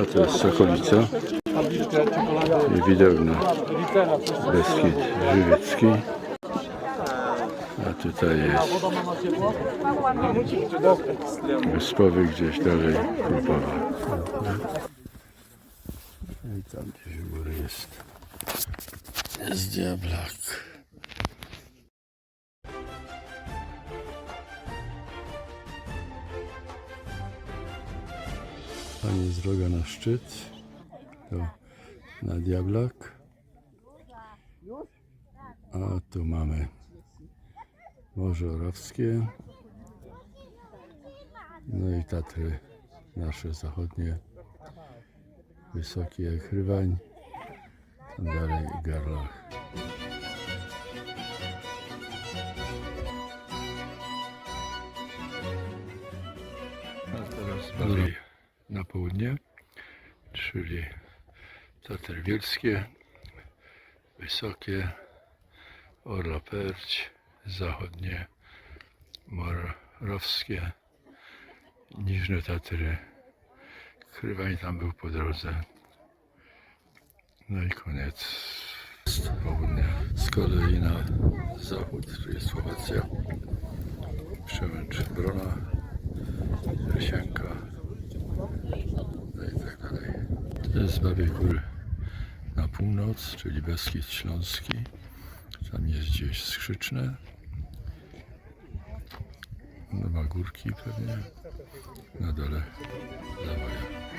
A to jest Sokolica i widok na Beskid Żywiecki. A tutaj jest Wyspowy gdzieś dalej Krupowa. I tam gdzieś jest jest Diablak. Tam jest droga na szczyt. To na Diablak. A tu mamy Morze Orawskie. No i Tatry nasze zachodnie. Wysokie jak Chrywań. Tam dalej Garlach. Teraz dalej na południe, czyli Tatry Wielskie, Wysokie, Orla Perć, Zachodnie, Morowskie, Niżne Tatry, Chrywań tam był po drodze. No i koniec południa. Z kolei na zachód, czyli Słowacja, Przemęcz Brona, Rysianka, no i tak dalej. To jest Babie Góry na północ, czyli Beskid Śląski. Tam jest gdzieś Skrzyczne. No ma górki pewnie. Na dole Zawaja.